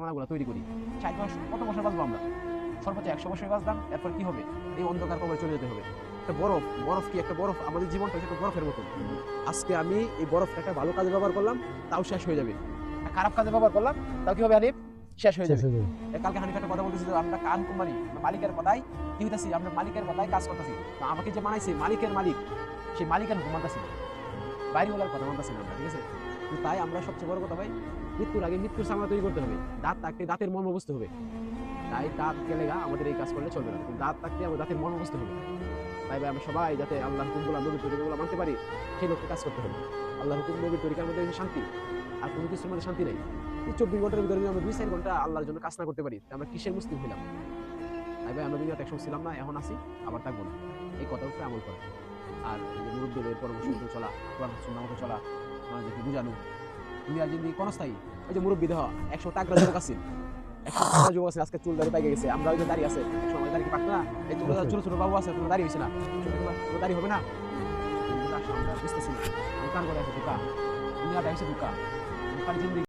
মালাগুলো তৈরি করি। ষাট বছর কত বছর বাঁচবো আমরা? সর্বোচ্চ একশো বছর বাঁচলাম এরপর কি হবে? এই অন্ধকার কবরে চলে যেতে হবে। একটা বরফ বরফ কি? একটা বরফ আমাদের জীবনটা একটা বরফের মতো। আজকে আমি এই বরফটাকে ভালো কাজে ব্যবহার করলাম তাও শেষ হয়ে যাবে। খারাপ কাজে ব্যবহার করলাম তাও কি হবে হানিফ? শেষ হয়ে যাবে। কালকে হানিফ একটা কথা বলতেছি যে আমরা কান কোম্পানি মালিকের কথাই কি হইতাছি? আমরা মালিকের কথাই কাজ করতেছি। তো আমাকে যে মানাইছে মালিকের মালিক সেই মালিকের হুকুম মানতাছি বাইরে বলার কথা মানতাছি না আমরা ঠিক আছে? তো তাই আমরা সবচেয়ে বড় কথা ভাই, মৃত্যুর আগে মৃত্যুর সামনে তৈরি করতে হবে। দাঁত থাকতে দাঁতের মর্ম বুঝতে হবে। তাই দাঁত গেলে গা আমাদের এই কাজ করলে চলবে না। দাঁত থাকতে আমাদের দাঁতের মর্ম বুঝতে হবে। তাই ভাই, আমরা সবাই যাতে আল্লাহ হুকুমগুলো নবীর তরিকাগুলো মানতে পারি, সেই লক্ষ্যে কাজ করতে হবে। আল্লাহ হুকুম, নবীর তরিকার মধ্যে শান্তি, আর কোনো কিছুর মধ্যে শান্তি নেই চব্বিশ ঘণ্টার ভিতরে যদি আমরা দুই চার ঘণ্টা আল্লাহর জন্য কাজ না করতে পারি আমরা কিসের মুসলিম হইলাম? তাই ভাই, আমরা দুনিয়াতে একসময় ছিলাম না, এখন আছি, আবার থাকব না। এই কথার উপরে আমল করা। আর মুরব্বীদের পরামর্শ চলা, কোরআন সুন্নাহ মতো চলা মানুষদেরকে বুঝানো আর যদি কনস্থায়ী ওই যে মুরব্বী দেহ, একশো টাকা যুবক আছে। আজকে চুল দাঁড়িয়ে পাই গেছে। আমরা ওই যে দাঁড়িয়ে আছে সময় দাঁড়িয়ে পাকতো না? এই ছোট ছোট ছোট বাবু আছে তোমার দাঁড়িয়ে হয়েছে না। তোমার দাঁড়িয়ে হবে না। বুঝতেছি না। দোকান করে আছে দোকান দুনিয়াটা হচ্ছে দোকান দোকান